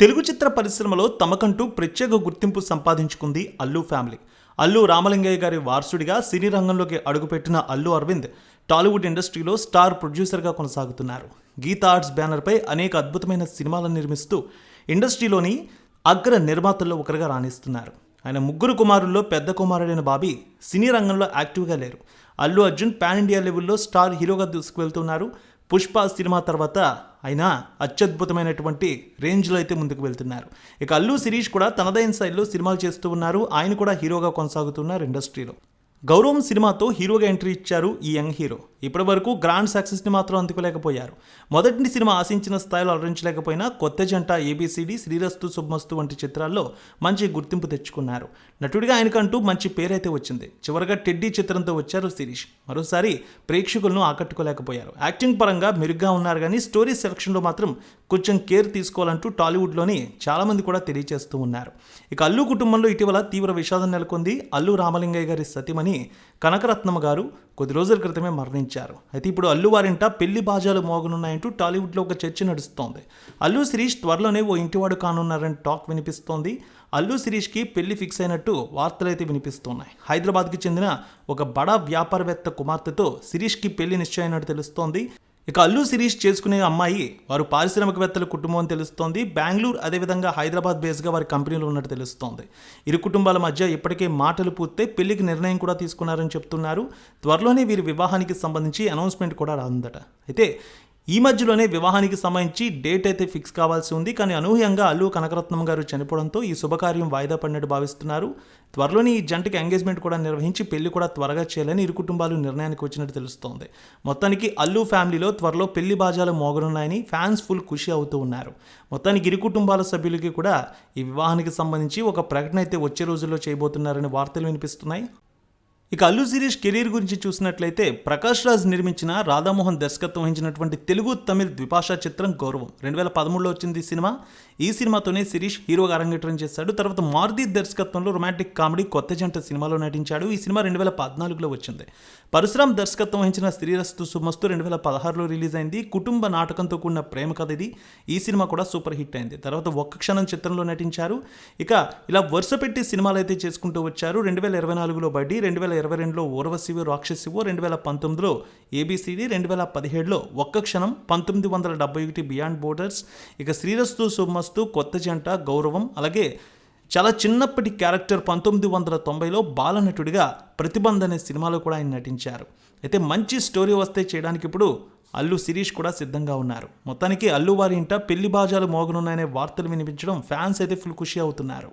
తెలుగు చిత్ర పరిశ్రమలో తమకంటూ ప్రత్యేక గుర్తింపు సంపాదించుకుంది అల్లు ఫ్యామిలీ. అల్లు రామలింగయ్య గారి వారసుడిగా సినీ రంగంలోకి అడుగుపెట్టిన అల్లు అరవింద్ టాలీవుడ్ ఇండస్ట్రీలో స్టార్ ప్రొడ్యూసర్గా కొనసాగుతున్నారు. గీతా ఆర్ట్స్ బ్యానర్పై అనేక అద్భుతమైన సినిమాలను నిర్మిస్తూ ఇండస్ట్రీలోని అగ్ర నిర్మాతల్లో ఒకరుగా రాణిస్తున్నారు. ఆయన ముగ్గురు కుమారుల్లో పెద్ద కుమారుడైన బాబీ సినీ రంగంలో యాక్టివ్గా లేరు. అల్లు అర్జున్ పాన్ ఇండియా లెవెల్లో స్టార్ హీరోగా దూసుకువెళ్తున్నారు. పుష్ప సినిమా తర్వాత అయినా అత్యద్భుతమైనటువంటి రేంజ్లో అయితే ముందుకు వెళ్తున్నారు. ఇక అల్లు శిరీష్ కూడా తనదైన శైలిలో సినిమాలు చేస్తూ ఉన్నారు. ఆయన కూడా హీరోగా కొనసాగుతున్నారు ఇండస్ట్రీలో. గౌరవం సినిమాతో హీరోగా ఎంట్రీ ఇచ్చారు ఈ యంగ్ హీరో. ఇప్పటి వరకు గ్రాండ్ సక్సెస్ని మాత్రం అందుకోలేకపోయారు. మొదటి సినిమా ఆశించిన స్థాయిలో అలరించలేకపోయినా కొత్త జంట ఏబిసిడి శ్రీరస్తు శుభమస్తు వంటి చిత్రాల్లో మంచి గుర్తింపు తెచ్చుకున్నారు. నటుడిగా ఆయనకంటూ మంచి పేరైతే వచ్చింది. చివరగా టెడ్డీ చిత్రంతో వచ్చారు శిరీష్. మరోసారి ప్రేక్షకులను ఆకట్టుకోలేకపోయారు. యాక్టింగ్ పరంగా మెరుగ్గా ఉన్నారు కానీ స్టోరీ సెలక్షన్లో మాత్రం కొంచెం కేర్ తీసుకోవాలంటూ టాలీవుడ్లోని చాలామంది కూడా తెలియజేస్తూ ఉన్నారు. ఇక అల్లు కుటుంబంలో ఇటీవల తీవ్ర విషాదం నెలకొంది. అల్లు రామలింగయ్య గారి సతీమణి కనకరత్నమ్మ గారు కొద్ది రోజుల క్రితమే మరణించారు. అయితే ఇప్పుడు అల్లు వారింట పెళ్ళి బాజాలు మోగనున్నాయంటూ టాలీవుడ్లో ఒక చర్చ నడుస్తోంది. అల్లు శిరీష్ త్వరలోనే ఓ ఇంటివాడు కానున్నారని టాక్ వినిపిస్తోంది. అల్లు శిరీష్కి పెళ్ళి ఫిక్స్ అయినట్టు వార్తలైతే వినిపిస్తున్నాయి. హైదరాబాద్కి చెందిన ఒక బడా వ్యాపారవేత్త కుమార్తెతో శిరీష్కి పెళ్ళి నిశ్చయమైనట్టు తెలుస్తోంది. ఇక అల్లు శిరీష్ చేసుకునే అమ్మాయి వారు పారిశ్రామికవేత్తల కుటుంబం అని తెలుస్తోంది. బెంగళూరు అదేవిధంగా హైదరాబాద్ బేస్గా వారి కంపెనీలు ఉన్నట్టు తెలుస్తోంది. ఇరు కుటుంబాల మధ్య ఇప్పటికే మాటలు పూర్తే పెళ్ళికి నిర్ణయం కూడా తీసుకున్నారని చెప్తున్నారు. త్వరలోనే వీరి వివాహానికి సంబంధించి అనౌన్స్మెంట్ కూడా రాందట అయితే ఈ మధ్యలోనే వివాహానికి సంబంధించి డేట్ అయితే ఫిక్స్ కావాల్సి ఉంది. కానీ అనూహ్యంగా అల్లు కనకరత్నం గారు చనిపోవడంతో ఈ శుభకార్యం వాయిదా పడినట్టు భావిస్తున్నారు. త్వరలోనే ఈ జంటకి ఎంగేజ్మెంట్ కూడా నిర్వహించి పెళ్ళి కూడా త్వరగా చేయాలని ఇరు కుటుంబాలు నిర్ణయానికి వచ్చినట్టు తెలుస్తోంది. మొత్తానికి అల్లు ఫ్యామిలీలో త్వరలో పెళ్ళి బాజాలు మోగనున్నాయని ఫ్యాన్స్ ఫుల్ ఖుషి అవుతూ ఉన్నారు. మొత్తానికి ఇరు కుటుంబాల సభ్యులకి కూడా ఈ వివాహానికి సంబంధించి ఒక ప్రకటన అయితే వచ్చే రోజుల్లో చేయబోతున్నారని వార్తలు వినిపిస్తున్నాయి. ఇక అల్లు శిరీష్ కెరీర్ గురించి చూసినట్లయితే ప్రకాష్ రాజ్ నిర్మించిన రాధామోహన్ దర్శకత్వం వహించినటువంటి తెలుగు తమిళ్ ద్విభాషా చిత్రం గౌరవం. రెండు వేల పదమూడులో వచ్చింది ఈ సినిమా. ఈ సినిమాతోనే శిరీష్ హీరోగా అరంగేట్రం చేశాడు. తర్వాత మారుతి దర్శకత్వంలో రొమాంటిక్ కామెడీ కొత్త జంట సినిమాలో నటించాడు. ఈ సినిమా రెండు వేల పద్నాలుగులో వచ్చింది. పరశురామ్ దర్శకత్వం వహించిన శ్రీరస్తు సుమస్తు రెండు వేల పదహారులో రిలీజ్ అయింది. కుటుంబ నాటకంతో కూడిన ప్రేమ కథ ఇది. ఈ సినిమా కూడా సూపర్ హిట్ అయింది. తర్వాత ఒక్క క్షణం చిత్రంలో నటించారు. ఇక ఇలా వరుస పెట్టి సినిమాలు అయితే చేసుకుంటూ వచ్చారు. రెండు వేల ఇరవై నాలుగులో బడ్డీ రెండు వేల ఇరవై రెండులో ఓర్వశివు రాక్షసివో రెండు వేల పంతొమ్మిదిలో ఏబిసిడి రెండు వేల పదిహేడులో ఒక్క క్షణం పంతొమ్మిది వందల డెబ్బై ఒకటి బియాండ్ బోర్డర్స్ ఇక శ్రీరస్తు సుమస్తు కొత్త జంట గౌరవం అలాగే చాలా చిన్నప్పటి క్యారెక్టర్ పంతొమ్మిది వందల తొంభైలో బాలనటుడిగా ప్రతిబంధ అనే సినిమాలో కూడా ఆయన నటించారు. అయితే మంచి స్టోరీ వస్తే చేయడానికి ఇప్పుడు అల్లు శిరీష్ కూడా సిద్ధంగా ఉన్నారు. మొత్తానికి అల్లు వారి ఇంట పెళ్ళి బాజాలు మోగనున్నాయనే వార్తలు వినిపించడం ఫ్యాన్స్ అయితే ఫుల్ ఖుషి అవుతున్నారు.